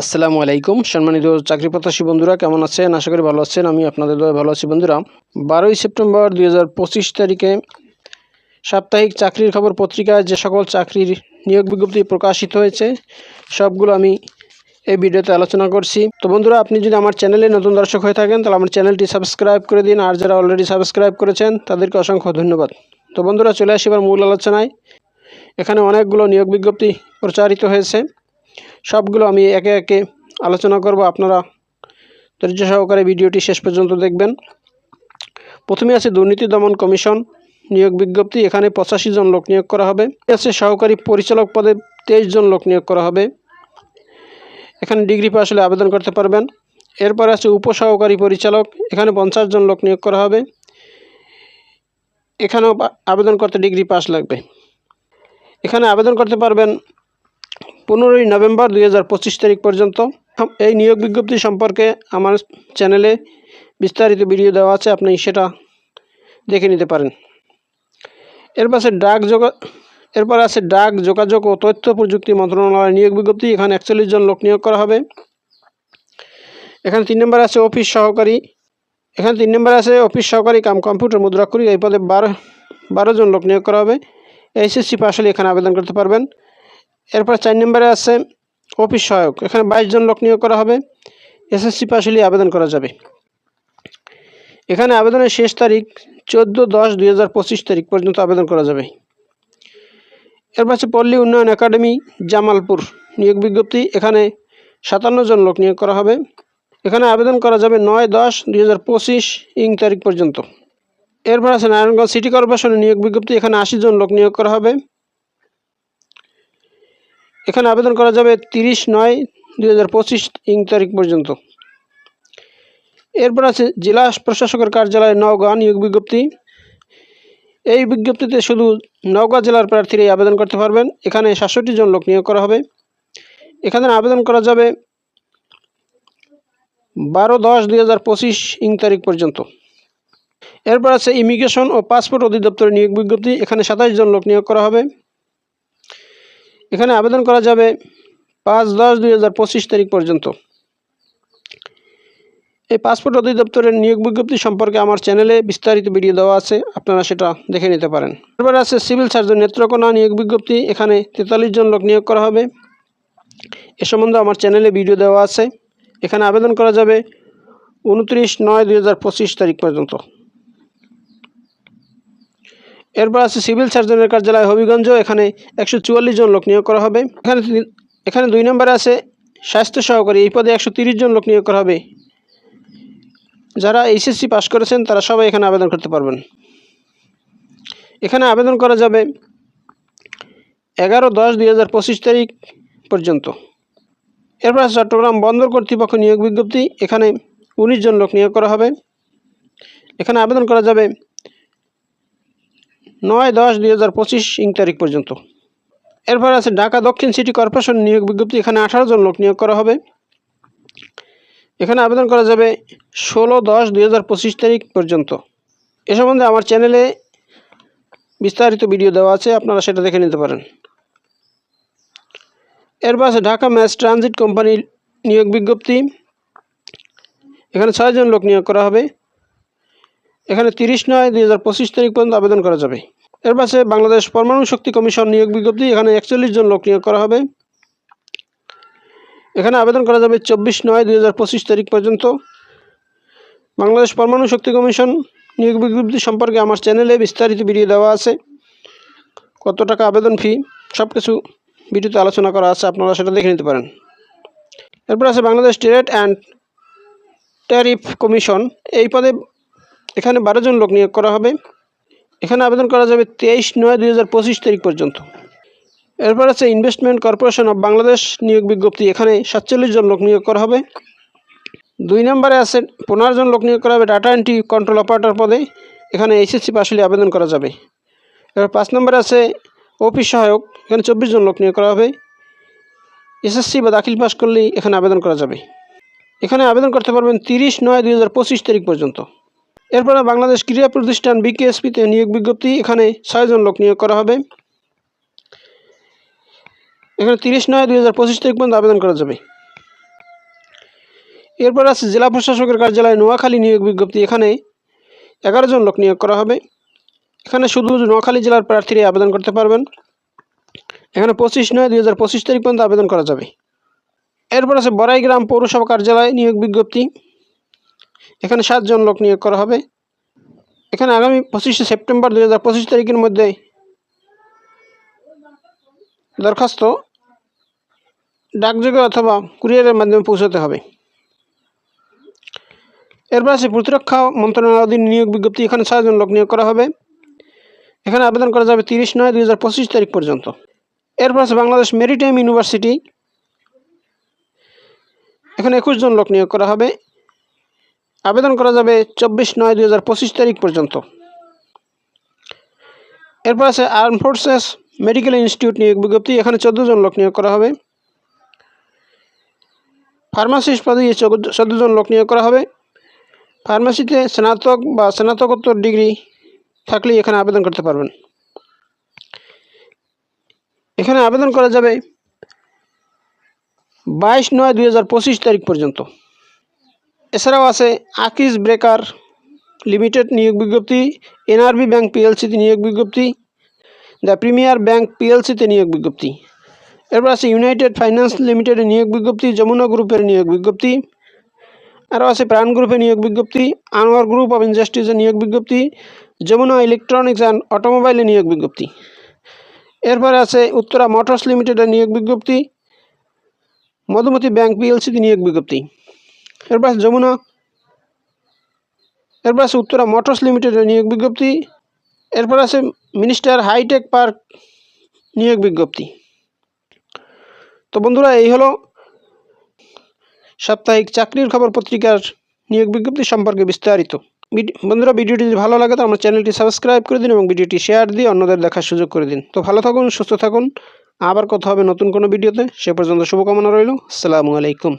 আসসালামু আলাইকুম। সম্মানিত চাকরি প্রত্যাশী বন্ধুরা, কেমন আছেন? আশা করি ভালো আছেন। আমি আপনাদের দয়ে ভালো আছি বন্ধুরা। বারোই সেপ্টেম্বর দুই হাজার পঁচিশ তারিখে সাপ্তাহিক চাকরির খবর পত্রিকায় যে সকল চাকরির নিয়োগ বিজ্ঞপ্তি প্রকাশিত হয়েছে, সবগুলো আমি এই ভিডিওতে আলোচনা করছি। তো বন্ধুরা, আপনি যদি আমার চ্যানেলে নতুন দর্শক হয়ে থাকেন, তাহলে আমার চ্যানেলটি সাবস্ক্রাইব করে দিন। আর যারা অলরেডি সাবস্ক্রাইব করেছেন, তাদেরকে অসংখ্য ধন্যবাদ। তো বন্ধুরা, চলে আসি এবার মূল আলোচনায়। এখানে অনেকগুলো নিয়োগ বিজ্ঞপ্তি প্রচারিত হয়েছে। সবগুলো আমি একে একে আলোচনা করব। আপনারা ধৈর্য সহকারে ভিডিওটি শেষ পর্যন্ত দেখবেন। প্রথমে আছে দুর্নীতি দমন কমিশন নিয়োগ বিজ্ঞপ্তি। এখানে পঁচাশি জন লোক নিয়োগ করা হবে। আছে সহকারী পরিচালক পদে তেইশ জন লোক নিয়োগ করা হবে। এখানে ডিগ্রি পাস হলে আবেদন করতে পারবেন। এরপর আছে উপসহকারী পরিচালক। এখানে পঞ্চাশ জন লোক নিয়োগ করা হবে। এখানেও আবেদন করতে ডিগ্রি পাস লাগবে। এখানে আবেদন করতে পারবেন পনেরোই নভেম্বর দুই হাজার পঁচিশ তারিখ পর্যন্ত। এই নিয়োগ বিজ্ঞপ্তি সম্পর্কে আমার চ্যানেলে বিস্তারিত ভিডিও দেওয়া আছে, আপনি সেটা দেখে নিতে পারেন। এরপর আছে ডাক যোগা, এরপর আছে ডাক যোগাযোগ ও তথ্য প্রযুক্তি মন্ত্রণালয়ের নিয়োগ বিজ্ঞপ্তি, এখানে একচল্লিশ জন লোক নিয়োগ করা হবে। এখানে তিন নম্বরে আছে অফিস সহকারী, এখানে তিন নম্বরে আছে অফিস সহকারী কাম কম্পিউটার মুদ্রাক্ষরী এই পদে বারো বারো জন লোক নিয়োগ করা হবে। এইচএসসি পাশ হলে এখানে আবেদন করতে পারবেন। এরপর চার নম্বরে আছে অফিস সহায়ক। এখানে বাইশ জন লোক নিয়োগ করা হবে। এসএসসি পাশ হলে আবেদন করা যাবে। এখানে আবেদনের শেষ তারিখ চোদ্দ দশ দুই হাজার পঁচিশ তারিখ পর্যন্ত আবেদন করা যাবে। এরপর আছে পল্লী উন্নয়ন একাডেমি, জামালপুর। নিয়োগ বিজ্ঞপ্তি, এখানে সাতান্ন জন লোক নিয়োগ করা হবে। এখানে আবেদন করা যাবে নয় দশ দুই হাজার পঁচিশ ইং তারিখ পর্যন্ত। এরপর আছে নারায়ণগঞ্জ সিটি কর্পোরেশনের নিয়োগ বিজ্ঞপ্তি, এখানে আশি জন লোক নিয়োগ করা হবে। এখানে আবেদন করা যাবে তিরিশ নয় দুই হাজার পঁচিশ ইং তারিখ পর্যন্ত। এরপর আছে জেলা প্রশাসকের কার্যালয় নওগাঁ নিয়োগ বিজ্ঞপ্তি। এই বিজ্ঞপ্তিতে শুধু নওগাঁ জেলার প্রার্থীরাই আবেদন করতে পারবেন, এখানে সাতষট্টি জন লোক নিয়োগ করা হবে। এখানে আবেদন করা যাবে বারো দশ দুই হাজার পঁচিশ ইং তারিখ পর্যন্ত। এরপর আছে ইমিগ্রেশন ও পাসপোর্ট অধিদপ্তরের নিয়োগ বিজ্ঞপ্তি, এখানে সাতাশ জন লোক নিয়োগ করা হবে। এখানে আবেদন করা যাবে পাঁচ দশ দুই হাজার পঁচিশ তারিখ পর্যন্ত। এই পাসপোর্ট অধিদপ্তরের নিয়োগ বিজ্ঞপ্তি সম্পর্কে আমার চ্যানেলে বিস্তারিত ভিডিও দেওয়া আছে, আপনারা সেটা দেখে নিতে পারেন। এরপর আছে সিভিল সার্জন নেত্রকোনা নিয়োগ বিজ্ঞপ্তি, এখানে তেতাল্লিশ জন লোক নিয়োগ করা হবে। এ সম্বন্ধে আমার চ্যানেলে ভিডিও দেওয়া আছে। এখানে আবেদন করা যাবে উনত্রিশ নয় দুই তারিখ পর্যন্ত। এরপর আছে সিভিল সার্জনের কার্যালয় হবিগঞ্জ, এখানে একশো চুয়াল্লিশ জন লোক নিয়োগ করা হবে। এখানে এখানে দুই নম্বরে আছে স্বাস্থ্য সহকারী, এই পদে একশো জন লোক নিয়োগ করা হবে। যারা এইচএসসি পাস করেছেন, তারা সবাই এখানে আবেদন করতে পারবেন। এখানে আবেদন করা যাবে এগারো দশ দুই তারিখ পর্যন্ত। এরপর আছে চট্টগ্রাম বন্দর কর্তৃপক্ষ নিয়োগ বিজ্ঞপ্তি, এখানে উনিশ জন লোক নিয়োগ করা হবে। এখানে আবেদন করা যাবে নয় দশ দুই হাজার পঁচিশ ইং তারিখ পর্যন্ত। এরপর আছে ঢাকা দক্ষিণ সিটি কর্পোরেশন নিয়োগ বিজ্ঞপ্তি। এখানে আঠারো জন লোক নিয়োগ করা হবে। এখানে আবেদন করা যাবে ষোলো দশ দুই হাজার পঁচিশ তারিখ পর্যন্ত। এ সম্বন্ধে আমার চ্যানেলে বিস্তারিত ভিডিও দেওয়া আছে, আপনারা সেটা দেখে নিতে পারেন। এরপর আছে ঢাকা ম্যাচ ট্রানজিট কোম্পানি নিয়োগ বিজ্ঞপ্তি। এখানে ছয়জন লোক নিয়োগ করা হবে। এখানে তিরিশ নয় দুই হাজার পঁচিশ তারিখ পর্যন্ত আবেদন করা যাবে। এর পাশে বাংলাদেশ পরমাণু শক্তি কমিশন নিয়োগ বিজ্ঞপ্তি, এখানে একচল্লিশ জন লোক নিয়োগ করা হবে। এখানে আবেদন করা যাবে চব্বিশ নয় দুই হাজার পঁচিশ তারিখ পর্যন্ত। বাংলাদেশ পরমাণু শক্তি কমিশন নিয়োগ বিজ্ঞপ্তি সম্পর্কে আমার চ্যানেলে বিস্তারিত ভিডিও দেওয়া আছে। কত টাকা আবেদন ফি সব কিছু ভিডিওতে আলোচনা করা আছে, আপনারা সেটা দেখে নিতে পারেন। এরপর আছে Bangladesh trade and tariff commission. এই পদে এখানে বারো জন লোক নিয়োগ করা হবে। এখানে আবেদন করা যাবে তেইশ নয় দুই তারিখ পর্যন্ত। এরপর আছে ইনভেস্টমেন্ট কর্পোরেশন অফ বাংলাদেশ নিয়োগ বিজ্ঞপ্তি। এখানে সাতচল্লিশ জন লোক নিয়োগ করা হবে। দুই নম্বরে আছে পনেরো জন লোক নিয়োগ করা হবে ডাটা এন্ট্রি কন্ট্রোল অপারেটর পদে। এখানে এইচএসসি পাশ হলে আবেদন করা যাবে। এবার পাঁচ নম্বরে আছে অফিস সহায়ক। এখানে চব্বিশ জন লোক নিয়োগ করা হবে। এসএসসি বা দাখিল পাশ করলেই এখানে আবেদন করা যাবে। এখানে আবেদন করতে পারবেন তিরিশ নয় দুই তারিখ পর্যন্ত। এরপরে বাংলাদেশ ক্রীড়া প্রতিষ্ঠান বিকেএসপিতে নিয়োগ বিজ্ঞপ্তি, এখানে ছয়জন লোক নিয়োগ করা হবে। এখানে তিরিশ নয় দুই হাজার পঁচিশ তারিখ পর্যন্ত আবেদন করা যাবে। এরপর আছে জেলা প্রশাসকের কার্যালয় নোয়াখালী নিয়োগ বিজ্ঞপ্তি, এখানে এগারো জন লোক নিয়োগ করা হবে। এখানে শুধু নোয়াখালী জেলার প্রার্থীরা আবেদন করতে পারবেন। এখানে পঁচিশ নয় দুই হাজার পঁচিশ তারিখ পর্যন্ত আবেদন করা যাবে। এরপর আছে বড়াইগ্রাম পৌরসভা কার্যালয় নিয়োগ বিজ্ঞপ্তি। এখানে সাতজন লোক নিয়োগ করা হবে। এখানে আগামী পঁচিশে সেপ্টেম্বর দুই হাজার পঁচিশ তারিখের মধ্যে দরখাস্ত ডাকযোগে অথবা কুরিয়ারের মাধ্যমে পৌঁছাতে হবে। এরপর আছে প্রতিরক্ষা মন্ত্রণালয় অধীন নিয়োগ বিজ্ঞপ্তি, এখানে ছয়জন লোক নিয়োগ করা হবে। এখানে আবেদন করা যাবে তিরিশ নয় দুই হাজার পঁচিশ তারিখ পর্যন্ত। এরপর আছে বাংলাদেশ মেরিটাইম ইউনিভার্সিটি, এখানে একুশ জন লোক নিয়োগ করা হবে। আবেদন করা যাবে চব্বিশ নয় দুই হাজার পঁচিশ তারিখ পর্যন্ত। এরপর আছে আর্ম ফোর্সেস মেডিকেল ইনস্টিটিউট নিয়োগ বিজ্ঞপ্তি। এখানে চোদ্দ জন লোক নিয়োগ করা হবে। ফার্মাসিস্ট পদে চোদ্দ জন লোক নিয়োগ করা হবে। ফার্মাসিতে স্নাতক বা স্নাতকোত্তর ডিগ্রি থাকলেই এখানে আবেদন করতে পারবেন। এখানে আবেদন করা যাবে বাইশ নয় দুই তারিখ পর্যন্ত। এছাড়াও আছে আকিস ব্রেকার লিমিটেড নিয়োগ বিজ্ঞপ্তি, এনআরবি ব্যাংক পিএলসিতে নিয়োগ বিজ্ঞপ্তি, দ্য প্রিমিয়ার ব্যাংক পিএলসিতে নিয়োগ বিজ্ঞপ্তি। এরপর আছে ইউনাইটেড ফাইন্যান্স লিমিটেডের নিয়োগ বিজ্ঞপ্তি, যমুনা গ্রুপের নিয়োগ বিজ্ঞপ্তি। আরও আছে প্রাণ গ্রুপে নিয়োগ বিজ্ঞপ্তি, আনোয়ার গ্রুপ অফ ইন্ডাস্ট্রিজের নিয়োগ বিজ্ঞপ্তি, যমুনা ইলেকট্রনিক্স অ্যান্ড অটোমোবাইলের নিয়োগ বিজ্ঞপ্তি। এরপরে আছে উত্তরা মোটরস লিমিটেডের নিয়োগ বিজ্ঞপ্তি, মধুমতি ব্যাংক পিএলসিতে নিয়োগ বিজ্ঞপ্তি। এরপর আছে যমুনা। এরপর আছে উত্তরা মোটরস লিমিটেডের নিয়োগ বিজ্ঞপ্তি। এরপর আছে মিনিস্টার হাইটেক পার্ক নিয়োগ বিজ্ঞপ্তি। তো বন্ধুরা, এই হলো সাপ্তাহিক চাকরির খবর পত্রিকার নিয়োগ বিজ্ঞপ্তি সম্পর্কে বিস্তারিত। বন্ধুরা, ভিডিওটি যদি ভালো লাগে তো আমার চ্যানেলটি সাবস্ক্রাইব করে দিন এবং ভিডিওটি শেয়ার দিয়ে অন্যদের দেখার সুযোগ করে দিন। তো ভালো থাকুন, সুস্থ থাকুন। আবার কথা হবে নতুন কোনো ভিডিওতে। সে পর্যন্ত শুভকামনা রইল। আসসালামু আলাইকুম।